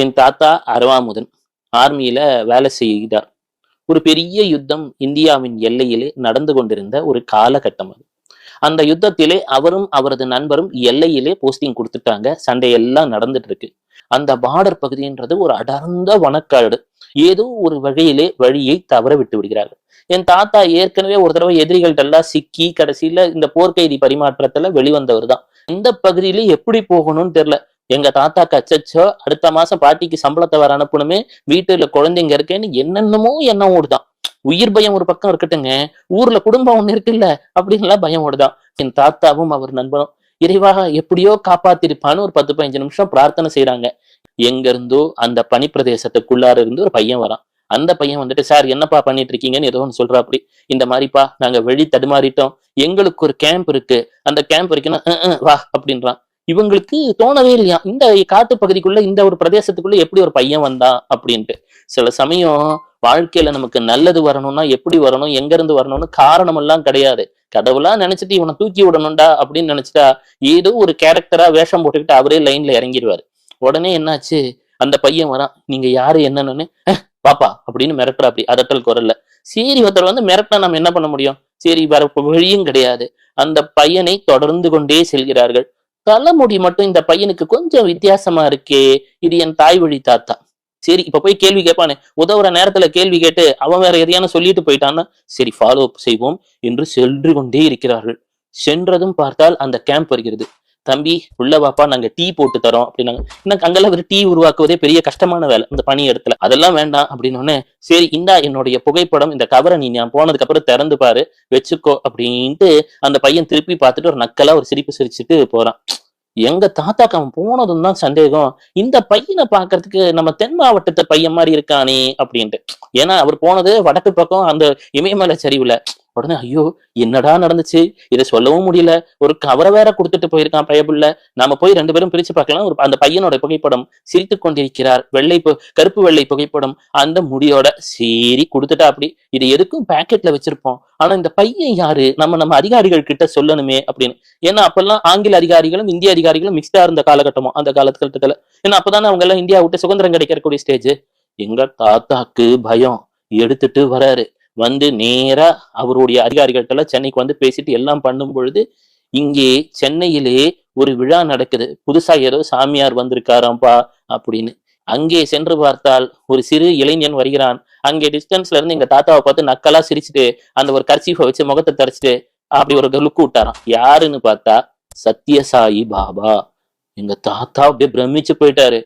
என் தாத்தா அரவாமுதன் ஆர்மியில வேலை செய்கிறார். ஒரு பெரிய யுத்தம் இந்தியாவின் எல்லையிலே நடந்து கொண்டிருந்த ஒரு காலகட்டம் அது. அந்த யுத்தத்திலே அவரும் அவரது நண்பரும் எல்லையிலே போஸ்டிங் கொடுத்துட்டாங்க. சண்டை எல்லாம் நடந்துட்டு இருக்கு. அந்த பார்டர் பகுதின்றது ஒரு அடர்ந்த வனக்காடு. ஏதோ ஒரு வழியிலே வழியை தவற விட்டு விடுகிறார்கள். என் தாத்தா ஏற்கனவே ஒரு தடவை எதிரிகள்ட்ட எல்லாம் சிக்கி கடைசியில இந்த போர்க்கைதி பரிமாற்றத்துல வெளிவந்தவர் தான் இந்த பகுதியில எப்படி போகணும்னு தெரியல. எங்க தாத்தா கச்சச்சோ அடுத்த மாசம் பாட்டிக்கு சம்பளத்தை வர அனுப்பணுமே வீட்டுல குழந்தைங்க இருக்கேன்னு என்னென்னமோ எண்ணம் ஓடுதான். உயிர் பயம் ஒரு பக்கம் இருக்கட்டுங்க ஊர்ல குடும்பம் ஒண்ணு இருக்குல்ல அப்படின்லாம் பயம் ஓடுதான். என் தாத்தாவும் அவர் நண்பனும் இறைவாக எப்படியோ காப்பாத்திருப்பான்னு ஒரு பத்து பதினஞ்சு நிமிஷம் பிரார்த்தனை செய்யறாங்க எங்க இருந்தோ அந்த பனி பிரதேசத்துக்குள்ளார இருந்து ஒரு பையன் வரான். அந்த பையன் வந்துட்டு சார் என்னப்பா பண்ணிட்டு இருக்கீங்கன்னு ஏதோ ஒன்று சொல்றா அப்படி இந்த மாதிரிப்பா நாங்க வெளி தடுமாறிட்டோம். எங்களுக்கு ஒரு கேம்ப் இருக்கு. அந்த கேம்ப் இருக்குன்னா வா அப்படின்றான். இவங்களுக்கு தோணவே இல்லையா? இந்த காட்டு பகுதிக்குள்ள இந்த ஒரு பிரதேசத்துக்குள்ள எப்படி ஒரு பையன் வந்தான் அப்படின்ட்டு. சில சமயம் வாழ்க்கையில நமக்கு நல்லது வரணும்னா எப்படி வரணும் எங்க இருந்து வரணும்னு காரணம் எல்லாம் கிடையாது. கடவுளா நினைச்சிட்டு இவனை தூக்கி விடணும்டா அப்படின்னு நினைச்சிட்டா ஏதோ ஒரு கேரக்டரா வேஷம் போட்டுக்கிட்டு அவரே லைன்ல இறங்கிடுவாரு உடனே என்னாச்சு? அந்த பையன் வரான். நீங்க யாரு? என்னன்னு? பாப்பா அப்படின்னு மிரட்டுற அப்படி அதட்டல் குரல்ல. சரி ஒருத்தர் வந்து மிரட்டினா நம்ம என்ன பண்ண முடியும்? சரி வேற வழியும் கிடையாது. அந்த பையனை தொடர்ந்து கொண்டே செல்கிறார்கள். தலைமுடி மட்டும் இந்த பையனுக்கு கொஞ்சம் வித்தியாசமா இருக்கே இது என் தாய் வழி தாத்தா. சரி இப்ப போய் கேள்வி கேட்பானே. உதவுற நேரத்துல கேள்வி கேட்டு அவன் வேற எதையான சொல்லிட்டு போயிட்டான்னா சரி ஃபாலோ அப் செய்வோம் என்று சென்று கொண்டே இருக்கிறார்கள். சென்றதும் பார்த்தால் அந்த கேம்ப் வருகிறது. தம்பி உள்ள வாப்பா நாங்க டீ போட்டு தரோம் அப்படின்னாங்க. எனக்கு அங்கெல்லாம் ஒரு டீ உருவாக்குவதே பெரிய கஷ்டமான வேலை இந்த பணி இடத்துல. அதெல்லாம் வேண்டாம் அப்படின்னு உடனே சரி இந்தா என்னுடைய புகைப்படம் இந்த கவரை நீ நான் போனதுக்கு அப்புறம் திறந்து பாரு வச்சுக்கோ அப்படின்ட்டு அந்த பையன் திருப்பி பார்த்துட்டு ஒரு நக்கலா ஒரு சிரிப்பு சிரிச்சுட்டு போறான். எங்க தாத்தாக்கு அவன் போனதும் தான் சந்தேகம். இந்த பையனை பாக்குறதுக்கு நம்ம தென் மாவட்டத்தை பையன் மாதிரி இருக்கானே அப்படின்ட்டு. ஏன்னா அவர் போனது வடக்கு பக்கம் அந்த இமயமலை சரிவுல. உடனே ஐயோ என்னடா நடந்துச்சு? இதை சொல்லவும் முடியல. ஒரு கவரை வேற கொடுத்துட்டு போயிருக்கான் பயபுள்ள நாம போய் ரெண்டு பேரும் பிரிச்சு பார்க்கலாம். ஒரு அந்த பையனோட புகைப்படம் சிரித்து கொண்டிருக்கிறார். வெள்ளை பு- கருப்பு வெள்ளை புகைப்படம். அந்த முடியோட சரி கொடுத்துட்டா அப்படி. இது எதுக்கும் பேக்கெட்ல வச்சிருப்போம். ஆனா இந்த பையன் யாரு? நம்ம நம்ம அதிகாரிகள் கிட்ட சொல்லணுமே அப்படின்னு. ஏன்னா அப்பெல்லாம் ஆங்கில அதிகாரிகளும் இந்திய அதிகாரிகளும் மிக்ஸ்டா இருந்த காலகட்டமும் அந்த காலகட்டத்துல ஏன்னா அப்பதானே அவங்க எல்லாம் இந்தியா விட்டு சுதந்திரம் கிடைக்கக்கூடிய ஸ்டேஜ் எங்க தாத்தாக்கு பயம். எடுத்துட்டு வராரு. வந்து நேரா அவருடைய அதிகாரிகள்ட்ட எல்லாம் சென்னைக்கு வந்து பேசிட்டு எல்லாம் பண்ணும் பொழுது இங்கே சென்னையிலே ஒரு விழா நடக்குது. புதுசா ஏதோ சாமியார் வந்திருக்காராம்பா அப்படின்னு. அங்கே சென்று பார்த்தால் ஒரு சிறு இளைஞன் வருகிறான். அங்கே டிஸ்டன்ஸ்ல இருந்து எங்க தாத்தாவை பார்த்து நக்கலா சிரிச்சுட்டு அந்த ஒரு கர்ச்சீஃபை வச்சு முகத்தை தரைச்சிட்டு அப்படி ஒரு லுக்கு விட்டாராம். யாருன்னு பார்த்தா சத்யசாயி பாபா. எங்க தாத்தா அப்படியே பிரமிச்சு போயிட்டாரு.